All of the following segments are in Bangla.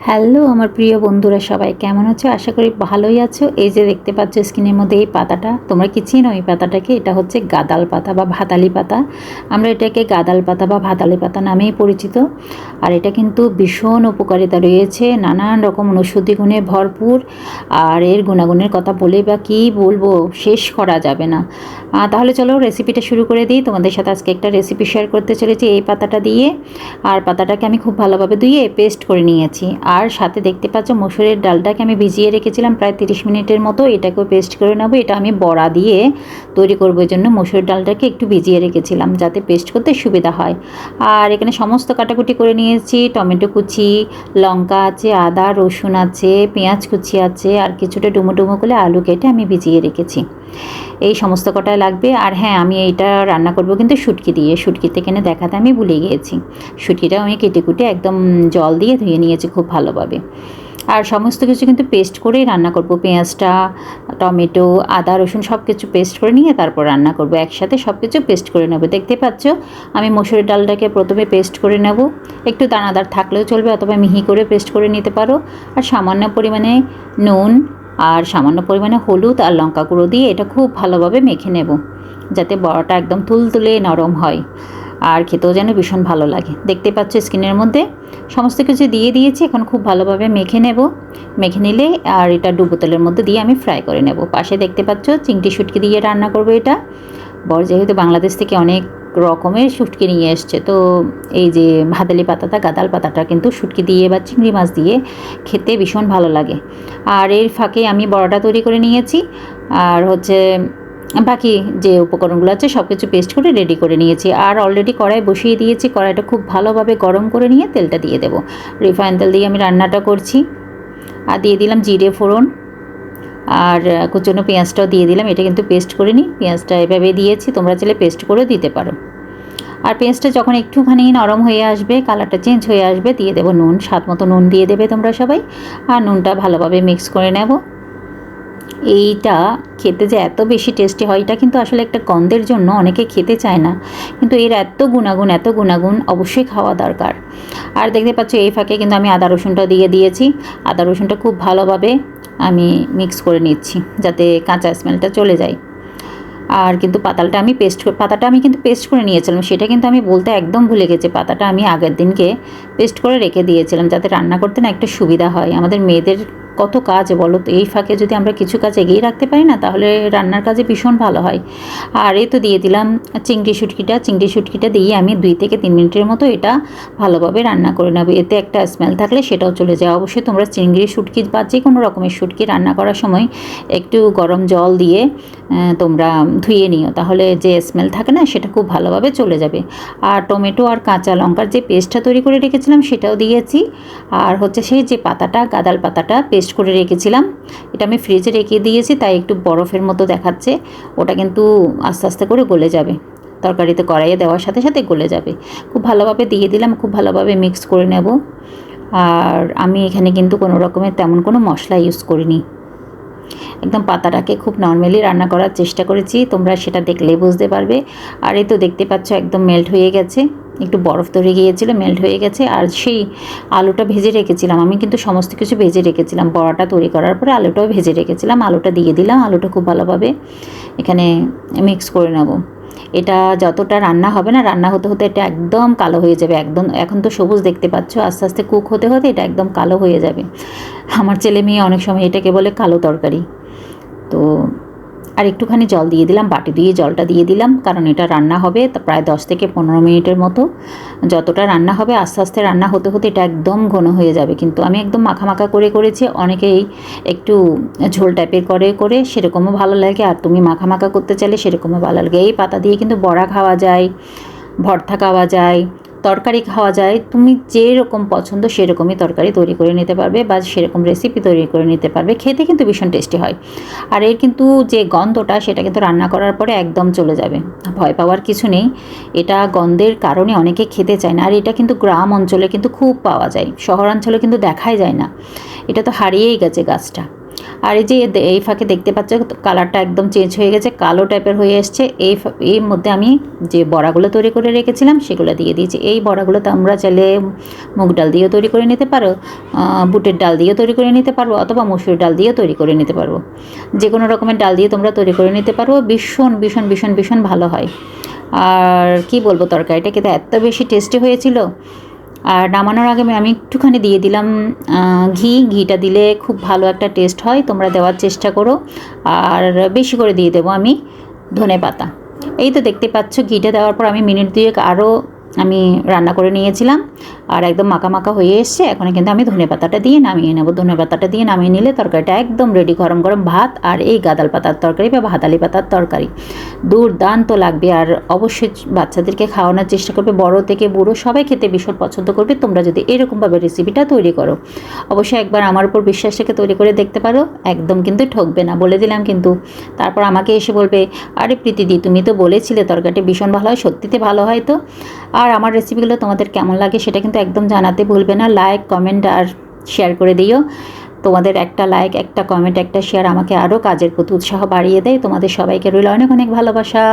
হ্যালো, আমার প্রিয় বন্ধুরা সবাই, কেমন আছো? আশা করি ভালোই আছো। এই যে দেখতে পাচ্ছ স্ক্রিনের মধ্যে এই পাতাটা, তোমরা কি চিনো এই পাতাটাকে? এটা হচ্ছে গাদাল পাতা বা ভাতালি পাতা। আমরা এটাকে গাদাল পাতা বা ভাতালি পাতা নামেই পরিচিত। আর এটা কিন্তু ভীষণ উপকারিতা রয়েছে, নানান রকম ঔষধি গুণে ভরপুর। আর এর গুণাগুণের কথা বলে বা কী বলব, শেষ করা যাবে না। তাহলে চলো রেসিপিটা শুরু করে দিই। তোমাদের সাথে আজকে একটা রেসিপি শেয়ার করতে চলেছি এই পাতাটা দিয়ে। আর পাতাটাকে আমি খুব ভালোভাবে ধুয়ে পেস্ট করে নিয়েছি। আর সাথে দেখতে পাচ্ছ মসুরের ডালটাকে আমি ভিজিয়ে রেখেছিলাম প্রায় তিরিশ মিনিটের মতো। এটাকেও পেস্ট করে নেব। এটা আমি বড়া দিয়ে তৈরি করব। জন্য মসুরের ডালটাকে একটু ভিজিয়ে রেখেছিলাম যাতে পেস্ট করতে সুবিধা হয়। আর এখানে সমস্ত কাটাকুটি করে নিয়েছি। টমেটো কুচি, লঙ্কা আছে, আদা, রসুন আছে, পেঁয়াজ কুচি আছে, আর কিছুটা ডুমো ডুমো করে আলু কেটে আমি ভিজিয়ে রেখেছি। এই সমস্ত কটাই লাগবে। আর হ্যাঁ আমি এইটা রান্না করব কিন্তু শুটকি দিয়ে। শুটকিতে কেনে দেখাতে আমি ভুলে গিয়েছি। শুটকিটাও আমি কেটে কুটে একদম জল দিয়ে ধুয়ে নিয়েছি খুব ভালোভাবে। আর সমস্ত কিছু কিন্তু পেস্ট করেই রান্না করব। পেঁয়াজটা, টমেটো, আদা, রসুন সব কিছু পেস্ট করে নিয়ে তারপর রান্না করব। একসাথে সব কিছু পেস্ট করে নেব। দেখতে পাচ্ছ? আমি মসুরের ডালটাকে প্রথমে পেস্ট করে নেব। একটু দানাদার থাকলেও চলবে, অথবা মিহি করে পেস্ট করে নিতে পারো। আর সামান্য পরিমাণে নুন আর সামান্য পরিমাণে হলুদ আর লঙ্কা গুঁড়ো দিয়ে এটা খুব ভালোভাবে মেখে নেব, যাতে বড়াটা একদম তুলতুলে নরম হয় আর খেতেও যেন ভীষণ ভালো লাগে। দেখতে পাচ্ছ স্কিনের মধ্যে? সমস্ত কিছু দিয়ে দিয়েছি, এখন খুব ভালোভাবে মেখে নেব। মেখে নিলে আর এটা ডুবো তেলের মধ্যে দিয়ে আমি ফ্রাই করে নেব। পাশে দেখতে পাচ্ছ চিংটি শুটকি দিয়ে রান্না করব এটা। বর যেহেতু বাংলাদেশ থেকে অনেক রকমের শুটকি নিয়ে এসছে। তো এই যে ভাদালি পাতাটা, গাদাল পাতাটা কিন্তু শুটকি দিয়ে বা চিংড়ি মাছ দিয়ে খেতে ভীষণ ভালো লাগে। আর এর ফাঁকে আমি বড়াটা তৈরি করে নিয়েছি। আর হচ্ছে বাকি যে উপকরণগুলো আছে সব কিছু পেস্ট করে রেডি করে নিয়েছি। আর অলরেডি কড়াই বসিয়ে দিয়েছি। কড়াইটা খুব ভালোভাবে গরম করে নিয়ে তেলটা দিয়ে দেবো। রিফাইন তেল দিয়ে আমি রান্নাটা করছি। আর দিয়ে দিলাম জিরে ফোড়ন। আর কুচনো পেঁয়াজটাও দিয়ে দিলাম। এটা কিন্তু পেস্ট করে নিই পেঁয়াজটা এভাবে দিয়েছি। তোমরা চাইলে পেস্ট করে দিতে পারো। আর পেঁয়াজটা যখন একটুখানি নরম হয়ে আসবে কালারটা চেঞ্জ হয়ে আসবে, দিয়ে দেবো নুন। স্বাদ মতো নুন দিয়ে দেবে তোমরা সবাই। আর নুনটা ভালোভাবে মিক্স করে নেব। এইটা খেতে যে এত বেশি টেস্টি হয়, এটা কিন্তু আসলে একটা গন্ধের জন্য অনেকে খেতে চায় না। কিন্তু এর এত গুণাগুণ এত গুণাগুণ অবশ্যই খাওয়া দরকার। আর দেখতে পাচ্ছ এই ফাঁকে কিন্তু আমি আদা রসুনটা দিয়ে দিয়েছি। আদা রসুনটা খুব ভালোভাবে আমি মিক্স করে নিচ্ছি, যাতে কাঁচা স্মেলটা চলে যায়। আর কিন্তু পাতালটা আমি পেস্ট পাতাটা আমি কিন্তু পেস্ট করে নিয়েছিলাম, সেটা কিন্তু আমি বলতে একদম ভুলে গেছি। পাতাটা আমি আগের দিনকে পেস্ট করে রেখে দিয়েছিলাম, যাতে রান্না করতে না একটা সুবিধা হয়। আমাদের মেয়েদের কত কাজ বলো তো? এই ফাঁকে যদি আমরা কিছু কাজ এগিয়ে রাখতে পারি না, তাহলে রান্নার কাজে ভীষণ ভালো হয়। আর এই তো দিয়ে দিলাম চিংড়ি শুটকিটা। চিংড়ি শুটকিটা দিয়ে আমি দুই থেকে তিন মিনিটের মতো এটা ভালোভাবে রান্না করে নেব। এতে একটা স্মেল থাকলে সেটাও চলে যায়। অবশ্যই তোমরা চিংড়ি শুটকি বা যে কোনো রকমের শুটকি রান্না করার সময় একটু গরম জল দিয়ে তোমরা ধুয়ে নিও। তাহলে যে স্মেল থাকে না, সেটা খুব ভালোভাবে চলে যাবে। আর টমেটো আর কাঁচা লঙ্কার যে পেস্টটা তৈরি করে রেখেছিলাম, সেটাও দিয়েছি। আর হচ্ছে সেই যে পাতাটা, গাদাল পাতাটা পেস্ট করে রেখেছিলাম। এটা আমি ফ্রিজে রেখে দিয়েছি, তাই একটু বরফের মতো দেখাচ্ছে। ওটা কিন্তু আস্তে আস্তে করে গলে যাবে। তরকারিতে কড়াইয়ে দেওয়ার সাথে সাথে গলে যাবে। খুব ভালোভাবে দিয়ে দিলাম, খুব ভালোভাবে মিক্স করে নেব। আর আমি এখানে কিন্তু কোনো রকমের তেমন কোনো মশলা ইউজ করিনি। একদম পাতাটাকে খুব নর্মালি রান্না করার চেষ্টা করেছি। তোমরা সেটা দেখলেই বুঝতে পারবে। আর এই তো দেখতে পাচ্ছ, একদম মেল্ট হয়ে গেছে। একটু বরফ ধরে গিয়েছিল মেল্ট হয়ে গেছে, আর সেই আলুটা ভেজে রেখেছিলাম। আমি কিন্তু সমস্ত কিছু ভেজে রেখেছিলাম। বড়াটা তৈরি করার পরে আলুটাও ভেজে রেখেছিলাম। আলুটা দিয়ে দিলাম। আলুটা খুব ভালোভাবে এখানে মিক্স করে নেব। এটা যতটা রান্না হবে না, রান্না হতে হতে এটা একদম কালো হয়ে যাবে। একদম, এখন তো সবুজ দেখতে পাচ্ছ, আস্তে আস্তে কুক হতে হতে এটা একদম কালো হয়ে যাবে। আমার ছেলে মেয়ে অনেক সময় এটাকে বলে কালো তরকারি। তো আর একটুখানি জল দিয়ে দিলাম, বাটি দিয়ে জলটা দিয়ে দিলাম, কারণ এটা রান্না হবে প্রায় দশ থেকে পনেরো মিনিটের মতো। যতটা রান্না হবে, আস্তে আস্তে রান্না হতে হতে এটা একদম ঘন হয়ে যাবে। কিন্তু আমি একদম মাখা মাখা করে করেছি, অনেকেই একটু ঝোল টাইপের করে করে সেরকমও ভালো লাগে আর তুমি মাখা মাখা করতে চাইলে সেরকমও ভালো লাগে। এই পাতা দিয়ে কিন্তু বড়া খাওয়া যায়, ভর্তা খাওয়া যায় তরকারি খাওয়া যায়, তুমি যেরকম পছন্দ সেরকমই তরকারি তৈরি করে নিতে পারবে বা সেরকম রেসিপি তৈরি করে নিতে পারবে। খেতে কিন্তু ভীষণ টেস্টি হয়। আর এর কিন্তু যে গন্ধটা, সেটা কিন্তু রান্না করার পরে একদম চলে যাবে। ভয় পাওয়ার কিছু নেই। এটা গন্ধের কারণে অনেকে খেতে চায় না। আর এটা কিন্তু গ্রাম অঞ্চলে কিন্তু খুব পাওয়া যায়। শহরাঞ্চলে কিন্তু দেখাই যায় না। এটা তো হারিয়েই গেছে গাছটা। আর এই যে এই ফাঁকে দেখতে পাচ্ছ, কালারটা একদম চেঞ্জ হয়ে গেছে, কালো টাইপের হয়ে এসছে। এই এর মধ্যে আমি যে বড়াগুলো তৈরি করে রেখেছিলাম, সেগুলো দিয়ে দিয়েছি। এই বড়াগুলো তো আমরা চাইলে মুগ ডাল দিয়েও তৈরি করে নিতে পারো বুটের ডাল দিয়েও তৈরি করে নিতে পারব অথবা মসুর ডাল দিয়েও তৈরি করে নিতে পারব যে কোনো রকমের ডাল দিয়ে তোমরা তৈরি করে নিতে পারব ভীষণ ভীষণ ভীষণ ভীষণ ভালো হয়। আর কি বলব, তরকারিটা খেতে এত বেশি টেস্টি হয়েছিল আর নামানোর আগে আমি- একটুখানি দিয়ে দিলাম ঘি। ঘিটা দিলে খুব ভালো একটা টেস্ট হয়, তোমরা দেওয়ার চেষ্টা করো। আর বেশি করে দিয়ে দেবো আমি ধনে পাতা। এই তো দেখতে পাচ্ছ, ঘিটা দেওয়ার পর আমি মিনিট দুয়েক আরও আমি রান্না করে নিয়েছিলাম। আর একদম মাখা মাখা হয়ে এসছে এখন কিন্তু আমি ধনে পাতাটা দিয়ে নামিয়ে নেব। ধনে পাতাটা দিয়ে নামিয়ে নিলে তরকারিটা একদম রেডি গরম গরম ভাত আর এই গাদাল পাতার তরকারি বা ভাতালি পাতার তরকারি। দুর্দান্ত লাগবে আর অবশ্যই বাচ্চাদেরকে খাওয়ানোর চেষ্টা করবে, বড় থেকে বুড়ো সবাই খেতে ভীষণ পছন্দ করবে। তোমরা যদি এরকমভাবে রেসিপিটা তৈরি করো, অবশ্যই একবার আমার উপর বিশ্বাস রেখে তৈরি করে দেখতে পারো, একদম কিন্তু ঠকবে না। বলে দিলাম কিন্তু, তারপর আমাকে এসে বলবে, আরে প্রীতিদি তুমি তো বলেছিলে তরকারিটা ভীষণ ভালো হয়, সত্যিতে ভালো হয় তো? আর আমার রেসিপিগুলো তোমাদের কেমন লাগে সেটা কিন্তু একদম জানাতে ভুলবে না লাইক কমেন্ট আর শেয়ার করে দিও। তোমাদের একটা লাইক একটা কমেন্ট একটা শেয়ার আমাকে আরও কাজের প্রতি উৎসাহ বাড়িয়ে দেয়। তোমাদের সবাইকে রইল অনেক অনেক ভালোবাসা।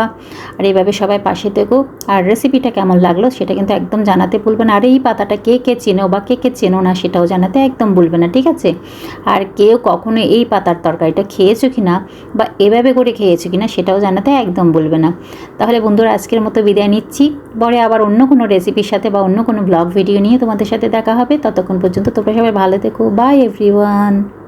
আর এইভাবে সবাই পাশে থেকো। আর রেসিপিটা কেমন লাগল সেটা কিন্তু একদম জানাতে ভুলবে না। আর এই পাতাটা কে কে চেনো বা কে কে চেনো না সেটাও জানাতে একদম ভুলবে না, ঠিক আছে? আর কেউ কখনো এই পাতার তরকারিটা খেয়েছো কি না বা এভাবে করে খেয়েছো কি না সেটাও জানাতে একদম ভুলবে না। তাহলে বন্ধুরা, আজকের মতো বিদায় নিচ্ছি। পরে আবার অন্য কোনো রেসিপির সাথে বা অন্য কোনো ব্লগ ভিডিও নিয়ে তোমাদের সাথে দেখা হবে। ততক্ষণ পর্যন্ত তোমরা সবাই ভালো থেকো। Bye everyone on.